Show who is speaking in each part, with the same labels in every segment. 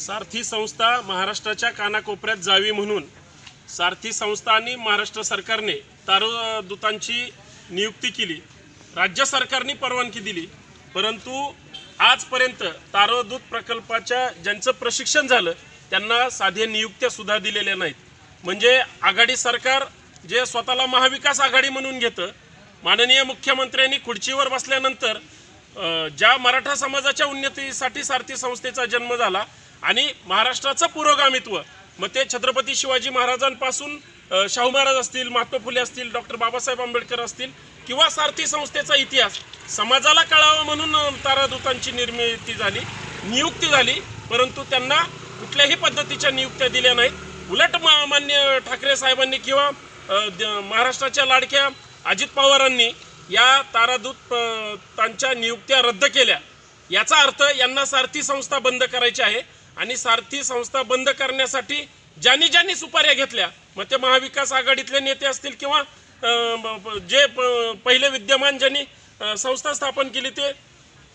Speaker 1: सारथी संस्था महाराष्ट्राच्या कानाकोपऱ्यात जावी म्हणून सारथी संस्था आणि महाराष्ट्र सरकारने तारोदूतांची नियुक्ती केली. राज्य सरकारने परवानगी दिली. परंतु आजपर्यंत तारोदूत प्रकल्पाच्या ज्यांचं प्रशिक्षण झालं त्यांना साधे नियुक्त्या सुद्धा दिलेल्या नाहीत. म्हणजे आघाडी सरकार जे स्वतःला महाविकास आघाडी म्हणून घेतं माननीय मुख्यमंत्र्यांनी खुर्चीवर बसल्यानंतर ज्या मराठा समाजाच्या उन्नतीसाठी सारथी संस्थेचा जन्म झाला आणि महाराष्ट्राचं पुरोगामित्व. मग ते छत्रपती शिवाजी महाराजांपासून शाहू महाराज असतील महात्मा फुले असतील डॉक्टर बाबासाहेब आंबेडकर असतील किंवा सारथी संस्थेचा इतिहास. समाजाला कळावा म्हणून तारादूतांची निर्मिती झाली नियुक्ती झाली परंतु त्यांना कुठल्याही पद्धतीच्या नियुक्त्या दिल्या नाहीत. उलट मान्य ठाकरे साहेबांनी किंवा द- महाराष्ट्राच्या लाडक्या अजित पवारांनी या तारादूत नियुक्त्या रद्द केल्या. याचा अर्थ यांना सारथी संस्था बंद करायची आहे. आणि सारथी संस्था बंद करण्यासाठी ज्यांनी ज्यांनी सुपाऱ्या घेतल्या मग ते महाविकास आघाडीतले नेते असतील किंवा जे प- पहिले विद्यमान ज्यांनी संस्था स्थापन केली ते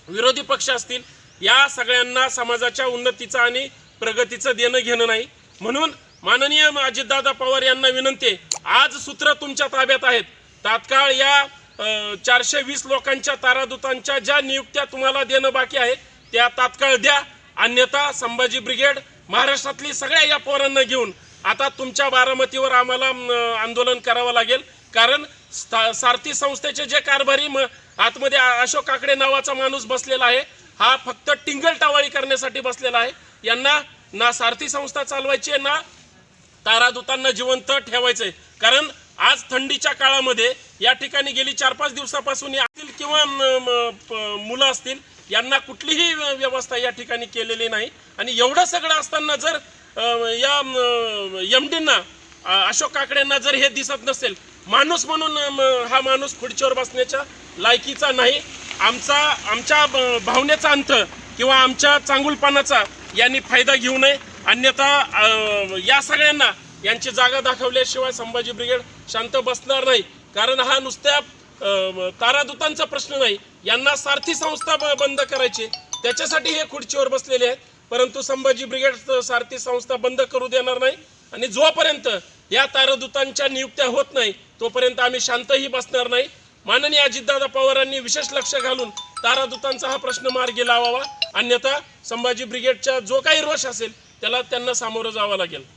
Speaker 1: विरोधी पक्ष असतील या सगळ्यांना समाजाच्या उन्नतीचं आणि प्रगतीचं देणं घेणं नाही. म्हणून माननीय अजितदादा पवार यांना विनंती आहे आज सूत्र तुमच्या ताब्यात आहेत. तात्काळ या चारशे वीस लोकांच्या तारादूतांच्या ज्या नियुक्त्या तुम्हाला देणं बाकी आहे त्या तात्काळ द्या. अन्यथा संभाजी ब्रिगेड महाराष्ट्रातली सगळ्या या पोरांना घेऊन आता तुमच्या बारामतीवर आम्हाला आंदोलन करावं लागेल. कारण सारथी संस्थेचे जे कारभारी म- आतमध्ये अशोक काकडे नावाचा माणूस बसलेला आहे हा फक्त टिंगल टावाळी करण्यासाठी बसलेला आहे. यांना ना सारथी संस्था चालवायची आहे ना तारादूतांना जिवंत ठेवायचंय. कारण आज थंडीच्या काळामध्ये या ठिकाणी गेली चार पाच दिवसापासून असतील किंवा मुलं असतील यांना कुठलीही व्यवस्था या ठिकाणी केलेली नाही. आणि एवढं सगळं असताना जर या एम डींना अशोक काकड्यांना जर हे दिसत नसेल माणूस म्हणून हा माणूस खुर्चीवर बसण्याच्या लायकीचा नाही. आमचा आमच्या भावनेचा अंत किंवा आमच्या चांगुलपणाचा यांनी फायदा घेऊ नये. अन्यथा या सगळ्यांना यांची जागा दाखवल्याशिवाय संभाजी ब्रिगेड शांत बसणार नाही. कारण हा नुसत्या तारादूतांचा प्रश्न नाही. यांना सारथी संस्था ब- बंद करायची. त्याच्यासाठी हे खुर्चीवर बसलेले आहेत. परंतु संभाजी ब्रिगेड सारथी संस्था बंद करू देणार नाही. आणि जोपर्यंत या तारादूतांच्या नियुक्त्या होत नाही तोपर्यंत आम्ही शांतही बसणार नाही. माननीय अजितदादा पवारांनी विशेष लक्ष घालून तारादूतांचा हा प्रश्न मार्गी लावावा. अन्यथा संभाजी ब्रिगेडचा जो काही रोष असेल त्याला त्यांना सामोरं जावं लागेल.